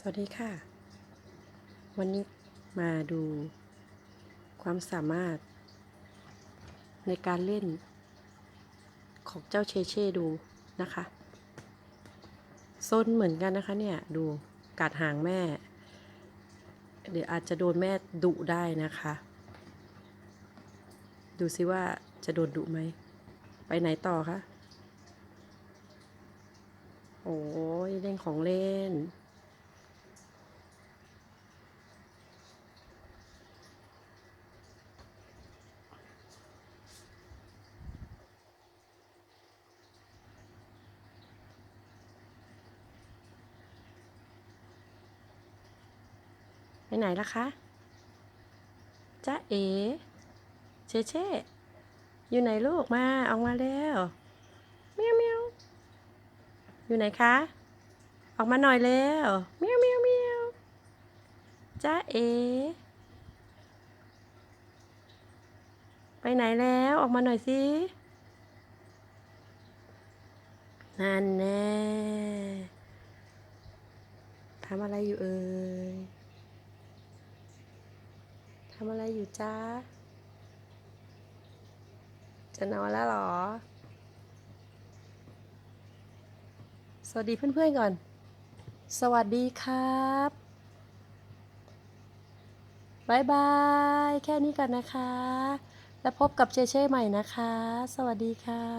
สวัสดีค่ะ วันนี้มาดูความสามารถ ในการเล่น ของเจ้าเชเช่ดูนะคะซนเหมือนกันนะคะเนี่ย ดูกัดหางแม่ เดี๋ยวอาจจะโดนแม่ดุได้นะคะ ดูซิว่าจะโดนดุไหม ไปไหนต่อคะ โอ้ยเล่นของเล่น ไปไหนล่ะคะจ้าเอ๋เชเชอยู่ไหนลูกมาออกมาแล้วเมียวเมียวอยู่ไหนคะ ออกมาหน่อยแล้วเมียวเมียวเมียวจ้าเอ๋ไปไหนแล้วออกมาหน่อยสินั่นแน่ทำอะไรอยู่เอ่ย ทำอะไรอยู่จ้า จะนอนแล้วหรอ สวัสดีเพื่อนๆก่อน สวัสดีครับบายบาย แค่นี้ก่อนนะคะ แล้วพบกับเจเช่ใหม่นะคะ สวัสดีค่ะ